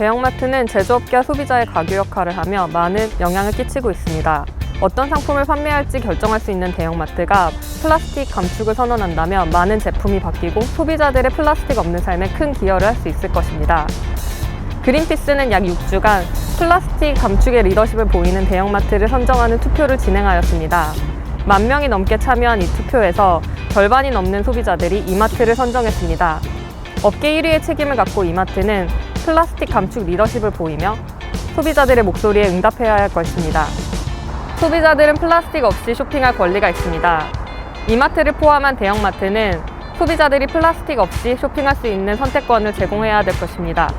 대형마트는 제조업계와 소비자의 가교 역할을 하며 많은 영향을 끼치고 있습니다. 어떤 상품을 판매할지 결정할 수 있는 대형마트가 플라스틱 감축을 선언한다면 많은 제품이 바뀌고 소비자들의 플라스틱 없는 삶에 큰 기여를 할 수 있을 것입니다. 그린피스는 약 6주간 플라스틱 감축의 리더십을 보이는 대형마트를 선정하는 투표를 진행하였습니다. 만 명이 넘게 참여한 이 투표에서 절반이 넘는 소비자들이 이마트를 선정했습니다. 업계 1위의 책임을 갖고 이마트는 플라스틱 감축 리더십을 보이며 소비자들의 목소리에 응답해야 할 것입니다. 소비자들은 플라스틱 없이 쇼핑할 권리가 있습니다. 이마트를 포함한 대형마트는 소비자들이 플라스틱 없이 쇼핑할 수 있는 선택권을 제공해야 될 것입니다.